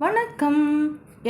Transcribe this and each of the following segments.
வணக்கம்.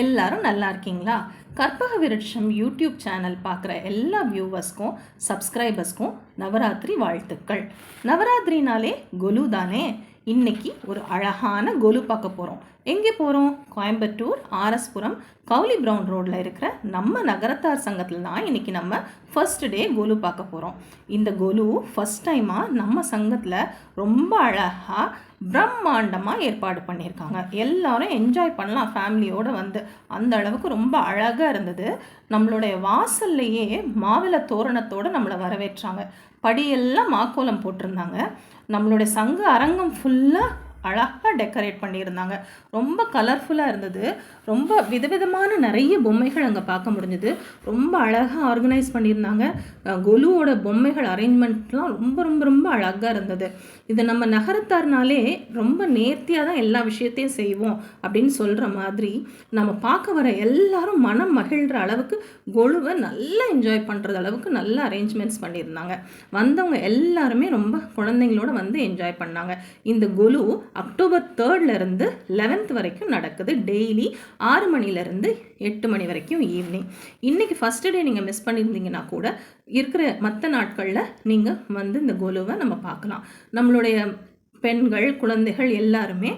எல்லாரும் நல்லா இருக்கீங்களா? கற்பக விருட்சம் யூடியூப் சேனல் பார்க்குற எல்லா வியூவர்ஸ்க்கும் சப்ஸ்கிரைபர்ஸ்க்கும் நவராத்திரி வாழ்த்துக்கள். நவராத்திரினாலே கொலு தானே? இன்னைக்கு ஒரு அழகான கொலு பார்க்க போகிறோம் எங்கே போகிறோம் கோயம்புத்தூர் ஆர்எஸ்புரம் கவுலி பிரவுன் ரோட்டில் இருக்கிற நம்ம நகரத்தார் சங்கத்தில் தான் இன்றைக்கி நம்ம ஃபர்ஸ்ட் டே கொலு பார்க்க போகிறோம் இந்த கொலு ஃபஸ்ட் டைமாக நம்ம சங்கத்தில் ரொம்ப அழகாக பிரம்மாண்டமாக ஏற்பாடு பண்ணியிருக்காங்க. எல்லாரும் என்ஜாய் பண்ணலாம் ஃபேமிலியோடு வந்து. அந்த அளவுக்கு ரொம்ப அழகாக இருந்தது. நம்மளுடைய வாசல்லையே மாவிள தோரணத்தோடு நம்மளை வரவேற்றாங்க. படியெல்லாம் மாக்கோலம் போட்டிருந்தாங்க. நம்மளுடைய சங்க அரங்கம் ஃபுல்லாக அழகாக டெக்கரேட் பண்ணியிருந்தாங்க. ரொம்ப கலர்ஃபுல்லாக இருந்தது. ரொம்ப விதவிதமான நிறைய பொம்மைகள் அங்கே பார்க்க முடிஞ்சது. ரொம்ப அழகாக ஆர்கனைஸ் பண்ணியிருந்தாங்க. கொலுவோட பொம்மைகள் அரேஞ்ச்மெண்ட்லாம் ரொம்ப ரொம்ப ரொம்ப அழகாக இருந்தது. இது நம்ம நகரத்தார்னாலே ரொம்ப நேர்த்தியாக தான் எல்லா விஷயத்தையும் செய்வோம் அப்படின்னு சொல்கிற மாதிரி நம்ம பார்க்க வர எல்லாரும் மனம் மகிழ்கிற அளவுக்கு கொலுவை நல்லா என்ஜாய் பண்ணுறது அளவுக்கு நல்ல அரேஞ்ச்மெண்ட்ஸ் பண்ணியிருந்தாங்க. வந்தவங்க எல்லாருமே ரொம்ப குழந்தைங்களோட வந்து என்ஜாய் பண்ணாங்க. இந்த கொலு அக்டோபர் தேர்ட்ல இருந்து லெவன்த் வரைக்கும் நடக்குது. டெய்லி ஆறு மணிலேருந்து எட்டு மணி வரைக்கும் ஈவினிங் இன்றைக்கி ஃபஸ்ட்டு டே நீங்கள் மிஸ் பண்ணியிருந்தீங்கன்னா கூட இருக்கிற மற்ற நாட்களில் நீங்கள் வந்து இந்த கொலுவை நம்ம பார்க்கலாம். நம்மளுடைய பெண்கள் குழந்தைகள் எல்லாருமே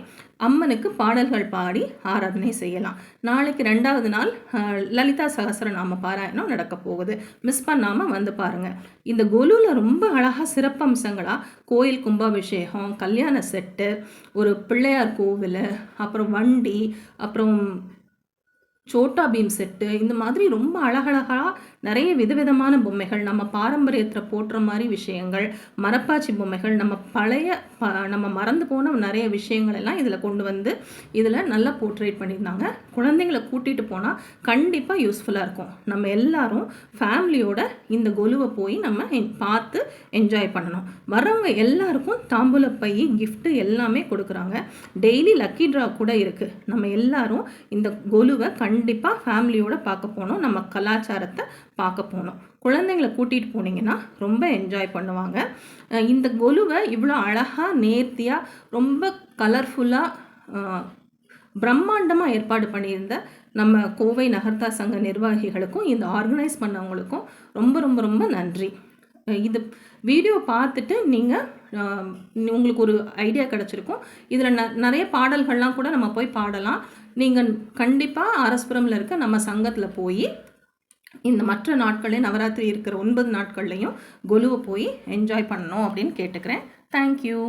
அம்மனுக்கு பாடல்கள் பாடி ஆராதனை செய்யலாம். நாளைக்கு ரெண்டாவது நாள் லலிதா லலிதா சகஸ்ரநாம பாராயணம் நடக்க போகுது. மிஸ் பண்ணாமல் வந்து பாருங்கள் இந்த கொலுவில் ரொம்ப அழகாக சிறப்பம்சங்களாக கோயில் கும்பாபிஷேகம் கல்யாண செட்டு ஒரு பிள்ளையார் கோவில் அப்புறம் வண்டி அப்புறம் சோட்டா பீம் செட்டு இந்த மாதிரி ரொம்ப அழகழகாக நிறைய விதவிதமான பொம்மைகள் நம்ம பாரம்பரியத்தில் போட்டுற மாதிரி விஷயங்கள் மரப்பாச்சி பொம்மைகள் நம்ம பழைய ப நம்ம மறந்து போன நிறைய விஷயங்கள் எல்லாம் இதில் கொண்டு வந்து இதில் நல்லா போர்ட்ரேட் பண்ணியிருந்தாங்க. குழந்தைங்களை கூட்டிகிட்டு போனால் கண்டிப்பாக யூஸ்ஃபுல்லாக இருக்கும். நம்ம எல்லாரும் ஃபேமிலியோட இந்த கொலுவை போய் நம்ம பார்த்து என்ஜாய் பண்ணணும். வர்றவங்க எல்லாருக்கும் தாம்பூல பை கிஃப்ட்டு எல்லாமே கொடுக்குறாங்க. டெய்லி லக்கி ட்ரா கூட இருக்குது நம்ம எல்லாரும் இந்த கொலுவை கண்டிப்பாக ஃபேமிலியோட பார்க்க போகணும் நம்ம கலாச்சாரத்தை பார்க்க போகணும் குழந்தைங்களை கூட்டிகிட்டு போனீங்கன்னா ரொம்ப என்ஜாய் பண்ணுவாங்க. இந்த கொலுவை இவ்வளோ அழகாக நேர்த்தியாக ரொம்ப கலர்ஃபுல்லாக பிரம்மாண்டமாக ஏற்பாடு பண்ணியிருந்த நம்ம கோவை நகர்த்தா சங்க நிர்வாகிகளுக்கும் இந்த ஆர்கனைஸ் பண்ணவங்களுக்கும் ரொம்ப ரொம்ப ரொம்ப நன்றி. இது வீடியோ பார்த்துட்டு நீங்கள் உங்களுக்கு ஒரு ஐடியா கிடச்சிருக்கும். இதில் ந நிறைய பாடல்கள்லாம் கூட நம்ம போய் பாடலாம். நீங்கள் கண்டிப்பாக அரஸ்புரமில் இருக்க நம்ம சங்கத்தில் போய் இந்த மற்ற நாட்களையும் நவராத்திரி இருக்கிற ஒன்பது நாட்கள்லையும் கொலுவை போய் என்ஜாய் பண்ணணும் அப்படின்னு கேட்டுக்கிறேன். தேங்க்யூ